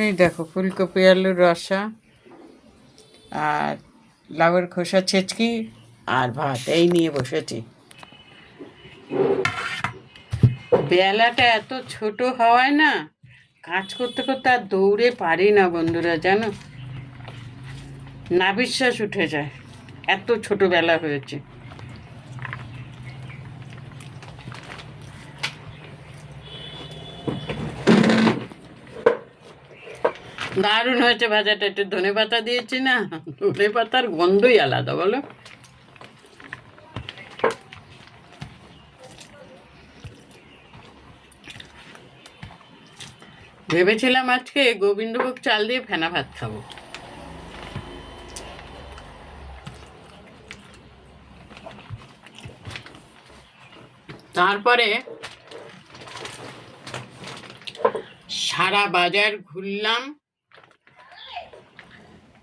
এই দেখো, ফুলকপি, আলুর রসা, আর লাউয়ের খোসা, ছেচকি আর ভাত, এই নিয়ে বসেছি। বেলাটা এত ছোট হওয়ায় না, কাজ করতে করতে আর দৌড়ে পারি না বন্ধুরা, জানো? না বিশ্বাস উঠে যায়, এত ছোট বেলা হয়েছে। দারুণ হয়েছে ভাজাটা, একটু ধনে পাতা দিয়েছি না, ধনে পাতার গন্ধই আলাদা, বলো। ভেবেছিলাম আজকে গোবিন্দভোগ চাল দিয়ে ফেনা ভাত খাব। তারপরে সারা বাজার ঘুরলাম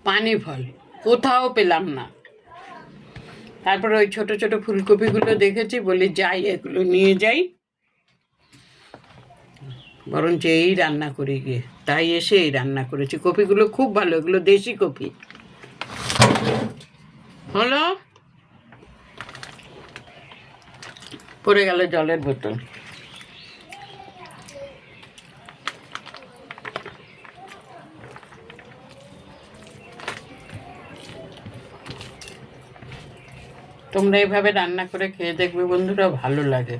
পানি ফল। কোথাও পেলাম না। তারপরে ওই ছোট ছোট ফুলকপিগুলো দেখেছি, বলি যাই এগুলো নিয়ে যাই। বরঞ্চ এই রান্না করি গিয়ে। তাই এসে এই রান্না করেছি। কপিগুলো খুব ভালো, এগুলো দেশি কপি। হলো? পড়ে গেল জলের বোতল। তোমরা এইভাবে রান্না করে খেয়ে দেখবে বন্ধুরা ভালো লাগে।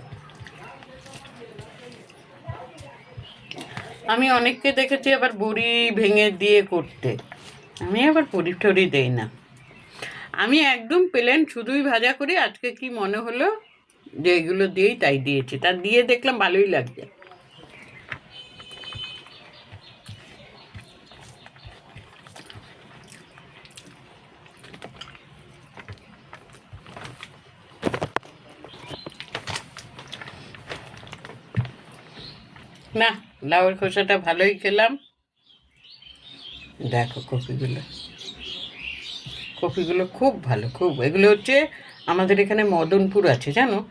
আমি অনেককে দেখেছি আবার বড়ি ভেঙে দিয়ে করতে। আমি আবার বড়ি টড়ি দেই না। আমি একদম প্লেন শুধুই ভাজা করি, আজকে কি মনে হলো যে এগুলো দিয়েই তাই দিয়েছি। তা দিয়ে দেখলাম ভালোই লাগছে। না, লাউয়ের খোসাটা ভালোই খেলাম। দেখো কপিগুলো। কপিগুলো খুব ভালো, খুব। এগুলো হচ্ছে আমাদের এখানে মদনপুর আছে, জানো?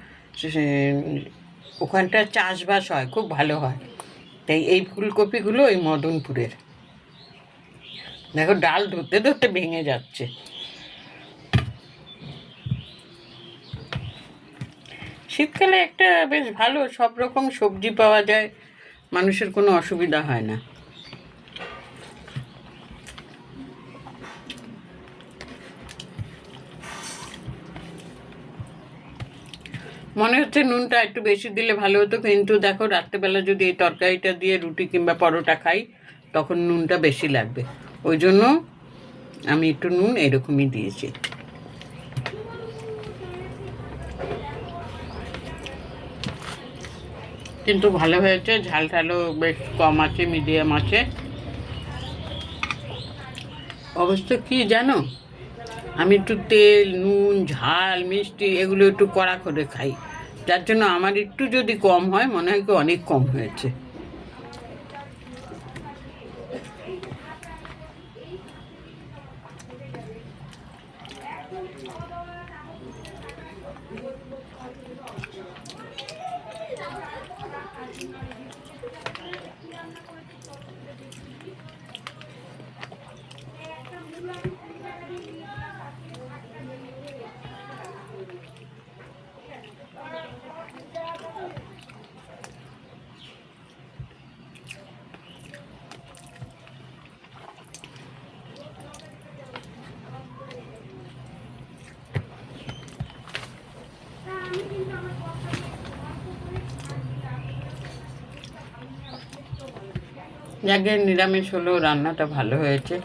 ওখানটা চাষবাস হয়, খুব ভালো হয়। তাই এই ফুলকপিগুলো ওই মদনপুরের। দেখো ডাল ধরতে ধরতে ভেঙে যাচ্ছে। শীতকালে একটা বেশ ভালো সব রকম সবজি পাওয়া যায়। মানুষের কোনো অসুবিধা হয় না। মনে হচ্ছে নুনটা একটু বেশি দিলে ভালো হতো, কিন্তু দেখো রাত্রেবেলা যদি এই তরকারিটা দিয়ে রুটি কিংবা পরোটা খাই, তখন নুনটা বেশি লাগবে। ওই জন্য আমি একটু নুন এরকমই দিয়েছি। কিন্তু ভালো হয়েছে, ঝাল ঝালও বেশ কম আছে মিডিয়াম আছে। অবশ্য কি জানো? আমি একটু তেল, নুন, ঝাল, মিষ্টি এগুলো একটু কড়া করে খাই। যার জন্য আমার একটু যদি কম হয়, মনে হয় কি অনেক কম হয়েছে। যাকে নিরামিষ হলেও রান্নাটা ভালো হয়েছে